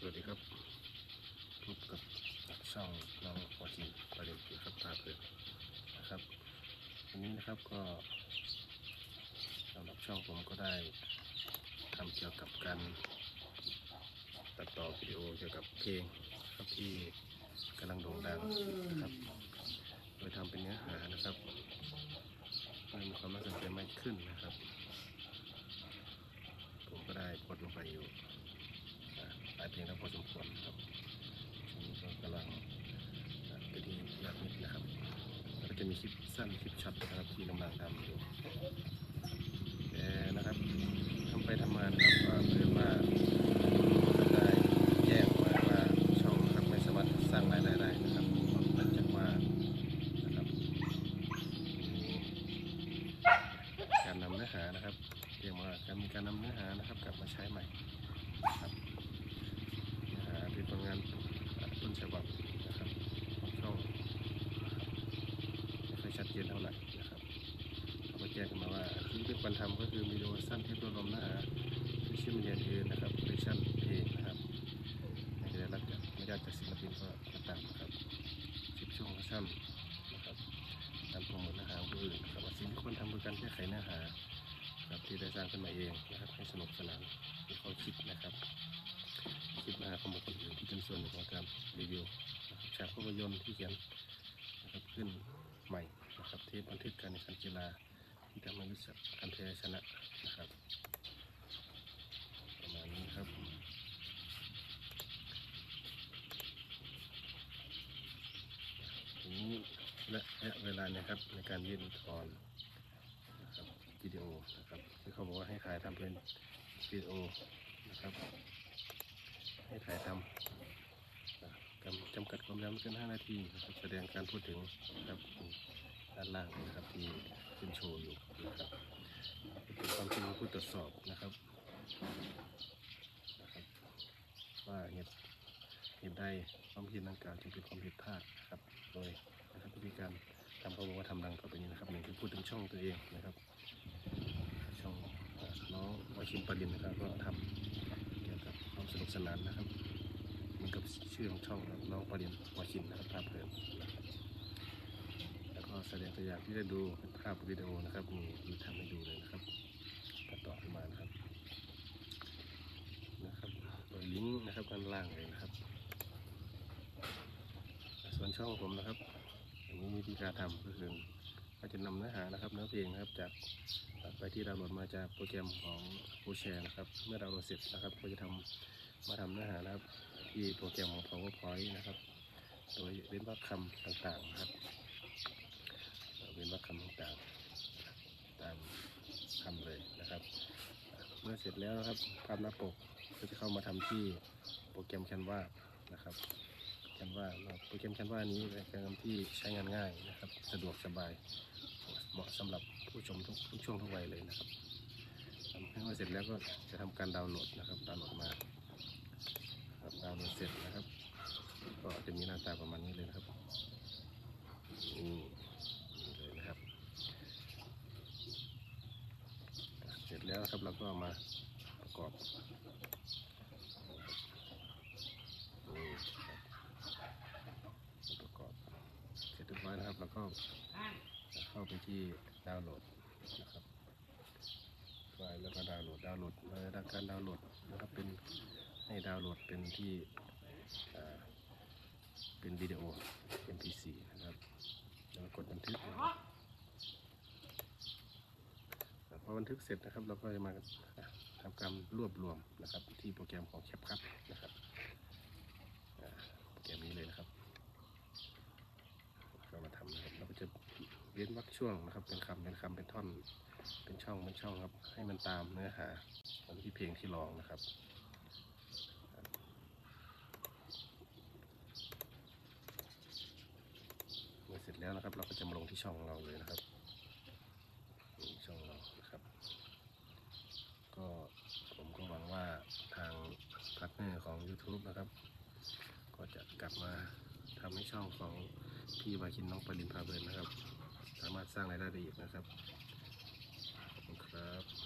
สวัสดีครับพบกับช่องน้องวาจินประเด็นนะครับพาเพื่อนนะครับวันนี้นะครับก็สำหรับช่องผมก็ได้ทำเกี่ยวกับการตัดต่อวิดีโอเกี่ยวกับเพลงครับที่กำลังโด่งดังนะครับโดยทำเป็นเนื้อหานะครับให้มีความน่าสนใจมากขึ้นนะครับ ผมก็ได้โพสต์ลงไปอยู่ หลายงแล้วพอสมควรครับก็กำลังไปที่ยอดมิตรนะครับแล้วก็จะมีคลิปสั้นคลิปช็อตนะครับที่กำลังทำอยู่แต่นะครับทำไปทำมานะครับเพื่อว่าได้แจ้งมาว่าช่องนะครับไม่สามารถสร้างรายได้ได้นะครับเพราะเนื่องจากานะครับการนำเนื้อหานะครับเรียกว่าการมีการนำเนื้อหานะครับกลับมาใช้ใหม่ครับ ผลงานต้นฉบับนะครับของช่องไม่ค่อยชัดเจนเท่าไหร่นะครับเขาก็แจ้งกันมาว่าที่ที่ควรทำก็คือวิดีโอสั้นที่รวบรวมเนื้อหาที่ชื่อมันเรียนอื่นนะครับคอลเลคชั่นเพลงนะครับไม่ได้รับจากไม่ได้จากศิลปินก็ก็ตามนะครับคลิปช่วงสั้นนะครับการโปรโมทเนื้อหาของอื่นนะครับสิ่งที่ควรทำคือการแก้ไขเนื้อหาครับที่ได้สร้างขึ้นมาเองนะครับให้สนุกสนานมีข้อคิดนะครับ คลิปมาของบุคคลอื่นที่เป็นส่วนหนึ่งของการรีวิวนะครับฉากภาพยนตร์ที่เขียนนะครับขึ้นใหม่นะครับที่บันทึกการแข่งขันกีฬาที่ทำให้รู้จักการแพ้ชนะนะครับประมาณนี้ครับนี้และและเวลานี่ยครับในการยื่นอุทธรณ์นะครับวิดีโอนะครับที่เขาบอกว่าให้ถ่ายทำเป็นวิดีโอนะครับ ให้ถ่ายทำกำจำกัดความยาวไม่เกิน5นาทีนะครับแสดงการพูดถึงนะครับด้านล่างนะครับที่ขึ้นโชว์อยู่นะครับเป็นความจริงของผู้ตรวจสอบนะครับนะครับ ว่าเหตุเหตุใดความผิดดังกล่าวจึงเป็นความผิดพลาดนะครับโดยนะครับวิธีการทำเขาบอกว่าทำดังต่อไปนี้นะครับหนึ่งคือพูดถึงช่องตัวเองนะครับ ช่องน้องวชินปรินนะครับก็ทำ เกี่ยวกับความ สนานนะครับเหมือนกับชื่อของช่องน้องประเด็นวาชินนะครับภาพเพลินนะครับแล้วก็แสดงตัวอย่างที่ได้ดูเป็นภาพวิดีโอนะครับมีมีทำให้ดูเลยนะครับตัดต่อขึ้นมานะครับนะครับโดยลิงก์นะครับด้านล่างเลยนะครับ ส่วนช่องผมนะครับอันนี้วิธีการทำก็คือก็จะนำเนื้อหานะครับเนื้อเพลงนะครับจากไปที่ดาวน์โหลดมาจากโปรแกรมของผู้แชร์นะครับ เมื่อดาวน์โหลดเสร็จนะครับ ก็จะทำ มาทำเนื้อหานะครับ ที่โปรแกรมของ PowerPoint นะครับ โดยเว้นวรรคคำต่างๆนะครับเว้นวรรคคำต่างๆ ตามคำเลยนะครับ เมื่อเสร็จแล้วนะครับภาพหน้าปกก็จะเข้ามาทำที่โปรแกรม Canva นะครับ Canva นะครับโปรแกรม Canva นี้เป็นโปรแกรมที่ใช้งานง่ายนะครับ สะดวกสบายเหมาะสำหรับผู้ชมทุกทุกช่วงทุกวัยเลยนะครับทำให้เมื่อเสร็จแล้วก็จะทำการดาวน์โหลดนะครับ ดาวน์โหลดมา ครับดาวน์โหลดเสร็จนะครับ ก็จะมีหน้าตาประมาณนี้เลยนะครับนี่เลยนะครับ เสร็จแล้วครับเราก็มาประกอบนี่ประกอบ เสร็จเรียบร้อยนะครับแล้วก็เข้าไปที่ดาวน์โหลดนะครับไฟล์แล้วก็ดาวน์โหลดดาวน์โหลดมาดังการดาวน์โหลดนะครับเป็น ให้ดาวน์โหลดเป็นที่เป็นวิดีโอ MP4 นะครับแล้วกดบันทึกนะครับพอบันทึกเสร็จนะครับ เราก็จะมาทำการรวบรวมนะครับ ที่โปรแกรมของ CapCut นะครับโปรแกรมนี้เลยนะครับเรามาทำนะครับเราก็จะเว้นวรรคช่วงนะครับ เป็นคำเป็นคำเป็นท่อน เป็นช่องเป็นช่องครับ ให้มันตามเนื้อหาของที่เพลงที่ร้องนะครับเมื่อเสร็จ แล้วนะครับ เราก็จะมาลงที่ช่องเราเลยนะครับช่องเรานะครับ ก็ผมก็หวังว่าทางพาร์ทเนอร์ของ YouTube นะครับ ก็จะกลับมาทำให้ช่องของพี่วาคินน้องปรินพาเบิร์นนะครับ สามารถสร้างรายได้ได้อีกนะครับขอบคุณครับ